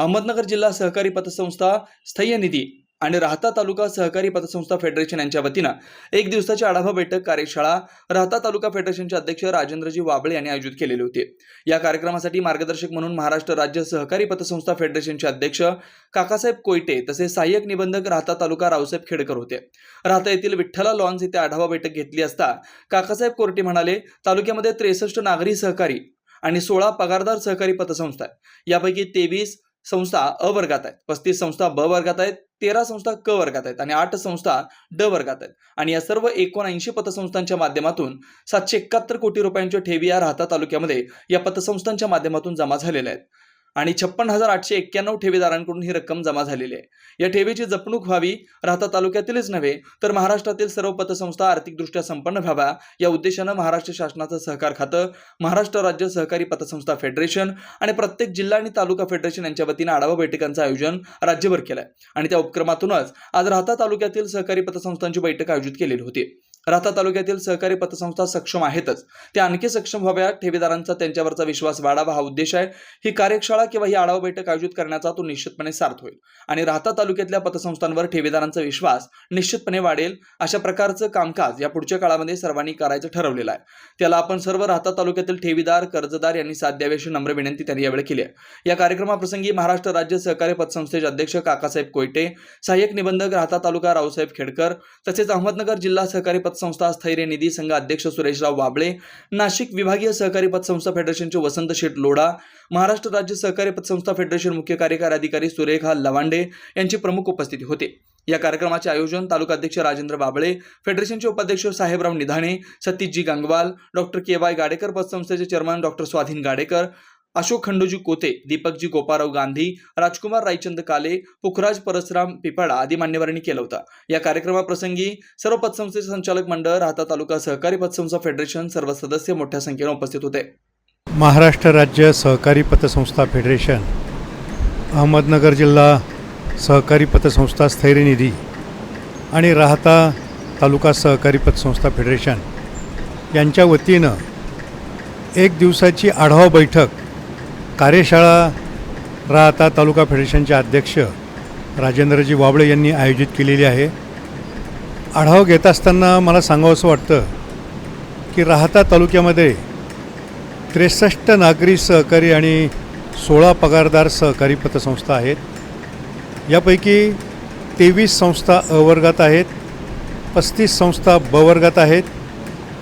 अहमदनगर जिल्हा सहकारी पतसंस्था स्थैर्य निधी आणि राहता तालुका सहकारी पतसंस्था फेडरेशन यांच्या वतीनं एक दिवसाची आढावा बैठक कार्यशाळा राहता तालुका फेडरेशनचे अध्यक्ष राजेंद्रजी वाबळे यांनी आयोजित केलेले होते. या कार्यक्रमासाठी मार्गदर्शक म्हणून महाराष्ट्र राज्य सहकारी पतसंस्था फेडरेशनचे अध्यक्ष काकासाहेब कोयटे तसेच सहाय्यक निबंधक राहता तालुका रावसाहेब खेडकर होते. राहता येथील विठ्ठला लॉन्स येथे आढावा बैठक घेतली असता काकासाहेब कोर्टे म्हणाले तालुक्यामध्ये त्रेसष्ट नागरी सहकारी आणि सोळा पगारदार सहकारी पतसंस्था यापैकी तेवीस संस्था अ वर्गात आहेत. पस्तीस संस्था ब वर्गात आहेत तेरा संस्था क वर्गात आहेत आणि आठ संस्था ड वर्गात आहेत. आणि या सर्व एकोणऐंशी पतसंस्थांच्या माध्यमातून सातशे एकाहत्तर कोटी रुपयांच्या ठेवी या राहता तालुक्यामध्ये या पतसंस्थांच्या माध्यमातून जमा झालेल्या आहेत. आणि छप्पन हजार आठशे एक्क्याण्णव ठेवीदारांकडून ही रक्कम जमा झालेली आहे. या ठेवीची जपणूक व्हावी राहता तालुक्यातीलच नव्हे तर महाराष्ट्रातील सर्व पतसंस्था आर्थिकदृष्ट्या संपन्न व्हाव्या या उद्देशानं महाराष्ट्र शासनाचं सहकार खातं महाराष्ट्र राज्य सहकारी पतसंस्था फेडरेशन आणि प्रत्येक जिल्हा आणि तालुका फेडरेशन यांच्या वतीनं आढावा बैठकांचं आयोजन राज्यभर केलं आहे आणि त्या उपक्रमातूनच आज राहता तालुक्यातील सहकारी पतसंस्थांची बैठक आयोजित केलेली होती. राहता तालुक्यातील सहकारी पतसंस्था सक्षम आहेतच. त्या आणखी सक्षम व्हाव्या ठेवीदारांचा त्यांच्यावरचा विश्वास वाढावा हा उद्देश आहे. ही कार्यशाळा किंवा ही आढावा बैठक आयोजित करण्याचा तो निश्चितपणे सार्थ होईल. आणि राहता तालुक्यातल्या पतसंस्थांवर ठेवीदारांचा विश्वास निश्चितपणे वाढेल अशा प्रकारचं कामकाज या पुढच्या काळामध्ये सर्वांनी करायचं ठरवलेलं आहे. त्याला आपण सर्व राहता तालुक्यातील ठेवीदार कर्जदार यांनी साथ द्यावी अशी नम्र विनंती त्यांनी यावेळी केली आहे. या कार्यक्रमाप्रसंगी महाराष्ट्र राज्य सहकारी पतसंस्थेचे अध्यक्ष काकासाहेब कोयटे सहाय्यक निबंधक राहता तालुका रावसाहेब खेडकर तसेच अहमदनगर जिल्हा सहकारी पत पतसंस्था स्थैर्य निधी संघ अध्यक्ष सुरेशराव वाबळे नाशिक विभागीय सहकारी पतसंस्था फेडरेशनचे वसंत शेठ लोढा महाराष्ट्र राज्य सहकारी पतसंस्था फेडरेशन मुख्य कार्यकारी अधिकारी सुरेखा लवांडे यांची प्रमुख उपस्थिती होती. या कार्यक्रमाचे आयोजन तालुकाध्यक्ष राजेंद्र बाबळे फेडरेशनचे उपाध्यक्ष Sahebrao Nidhane Satishji Gangwal doctor K Y Gadekar पतसंस्थेचे chairman doctor Swadhin Gadekar Ashok खंडूजी कोते दीपकजी गोपाराव गांधी राजकुमार रायचंद काले पुखराज परसराम पिपाडा आदी मान्यवरांनी केला होता. या कार्यक्रमाप्रसंगी सर्व पतसंस्थेचे संचालक मंडळ राहता तालुका सहकारी पतसंस्था फेडरेशन सर्व सदस्य मोठ्या संख्येने उपस्थित होते. महाराष्ट्र राज्य सहकारी पतसंस्था फेडरेशन अहमदनगर जिल्हा सहकारी पतसंस्था स्थैर्य निधी आणि राहता तालुका सहकारी पतसंस्था फेडरेशन यांच्या वतीनं एक दिवसाची आढावा बैठक कार्यशाळा राहता तालुका फेडरेशनचे अध्यक्ष राजेंद्रजी वाबळे यांनी आयोजित केलेली आहे. आढावा घेत असताना मला सांगावंसं वाटतं की राहता तालुक्यामध्ये त्रेसष्ट नागरी सहकारी आणि सोळा पगारदार सहकारी पतसंस्था आहेत. यापैकी तेवीस संस्था अ वर्गात आहेत पस्तीस संस्था ब वर्गात आहेत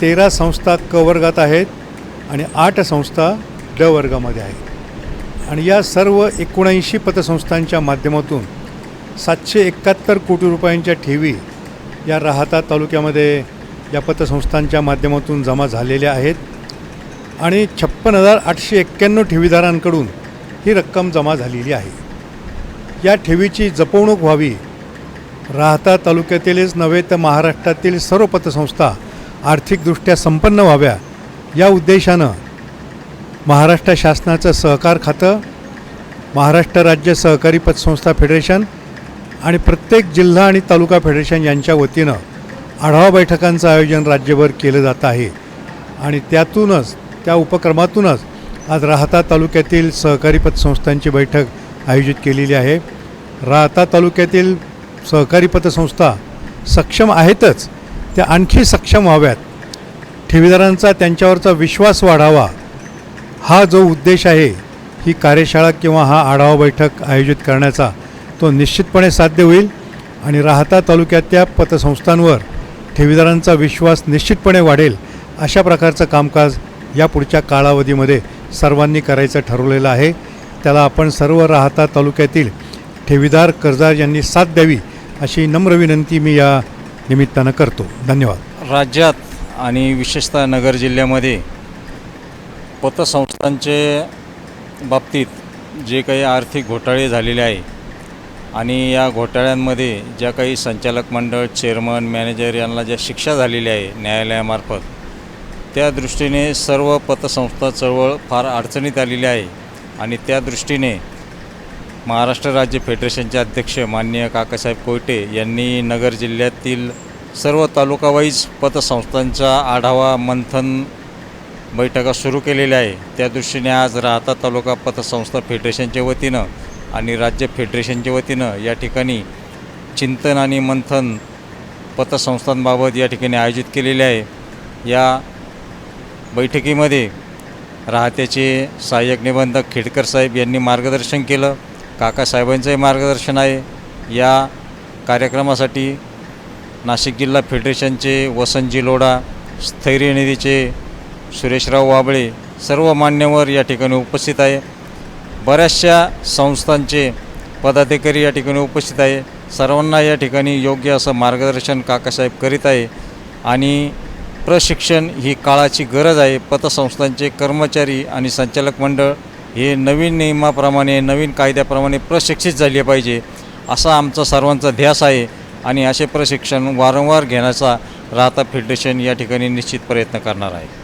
तेरा संस्था क वर्गात आहेत आणि आठ संस्था ड वर्गामध्ये आहेत. आणि या सर्व एकोणऐंशी पतसंस्थांच्या माध्यमातून सातशे एकाहत्तर कोटी रुपयांच्या ठेवी या राहता तालुक्यामध्ये या पतसंस्थांच्या माध्यमातून जमा झालेल्या आहेत. आणि छप्पन हजार आठशे एक्क्याण्णव ठेवीदारांकडून ही रक्कम जमा झालेली आहे. या ठेवीची जपवणूक व्हावी राहता तालुक्यातीलच नव्हे तर महाराष्ट्रातील सर्व पतसंस्था आर्थिकदृष्ट्या संपन्न व्हाव्या या उद्देशानं महाराष्ट्र शासनाचं सहकार खातं महाराष्ट्र राज्य सहकारी पतसंस्था फेडरेशन आणि प्रत्येक जिल्हा आणि तालुका फेडरेशन यांच्या वतीनं आढावा बैठकांचं आयोजन राज्यभर केलं जात आहे. आणि त्यातूनच त्या उपक्रमातूनच आज राहता तालुक्यातील सहकारी पतसंस्थांची बैठक आयोजित केलेली आहे. राहता तालुक्यातील सहकारी पतसंस्था सक्षम आहेतच त्या आणखी सक्षम व्हाव्यात. ठेवीदारांचा त्यांच्यावरचा विश्वास वाढावा हा जो उद्देश आहे ही कार्यशाळा किंवा हा आढावा बैठक आयोजित करण्याचा तो निश्चितपणे साध्य होईल आणि राहता तालुक्यातल्या पतसंस्थांवर ठेवीदारांचा विश्वास निश्चितपणे वाढेल अशा प्रकारचं कामकाज या पुढच्या कालावधीमध्ये सर्वांनी करायचं ठरवलेलं आहे. त्याला आपण सर्व राहता तालुक्यातील ठेवीदार कर्जदार यांनी साथ द्यावी अशी नम्र विनंती मी या निमित्तानं करतो. धन्यवाद. राज्यात आणि विशेषतः नगर जिल्ह्यामध्ये पतसंस्थांचे बाबतीत जे काही आर्थिक घोटाळे झालेले आहे आणि या घोटाळ्यांमध्ये ज्या काही संचालक मंडळ चेअरमन मॅनेजर यांना ज्या शिक्षा झालेल्या आहे न्यायालयामार्फत त्या दृष्टीने सर्व पतसंस्था चळवळ फार अडचणीत आलेली आहे आणि त्या दृष्टीने महाराष्ट्र राज्य फेडरेशनचे अध्यक्ष माननीय काकासाहेब कोयटे यांनी नगर जिल्ह्यातील सर्व तालुकावाईज पतसंस्थांचा आढावा मंथन बैठका सुरू केलेल्या आहे. त्या दृष्टीने आज राहता तालुका पतसंस्था फेडरेशनच्या वतीनं आणि राज्य फेडरेशनच्या वतीनं या ठिकाणी चिंतन आणि मंथन पतसंस्थांबाबत या ठिकाणी आयोजित केलेले आहे. या बैठकीमध्ये राहत्याचे सहाय्यक निबंधक खेडकर साहेब यांनी मार्गदर्शन केलं. काकासाहेबांचंही मार्गदर्शन आहे. या कार्यक्रमासाठी नाशिक जिल्हा फेडरेशनचे वसंतजी लोढा स्थैर्य निधीचे सुरेशराव वाबळे सर्व मान्यवर या ठिकाणी उपस्थित आहे. बऱ्याचशा संस्थांचे पदाधिकारी या ठिकाणी उपस्थित आहे. सर्वांना या ठिकाणी योग्य असं मार्गदर्शन काकासाहेब करीत आहे आणि प्रशिक्षण ही काळाची गरज आहे. पतसंस्थांचे कर्मचारी आणि संचालक मंडळ हे नवीन नियमाप्रमाणे नवीन कायद्याप्रमाणे प्रशिक्षित झाले पाहिजे असा आमचा सर्वांचा ध्यास आहे आणि असे प्रशिक्षण वारंवार घेण्याचा राहता फेडरेशन या ठिकाणी निश्चित प्रयत्न करणार आहे.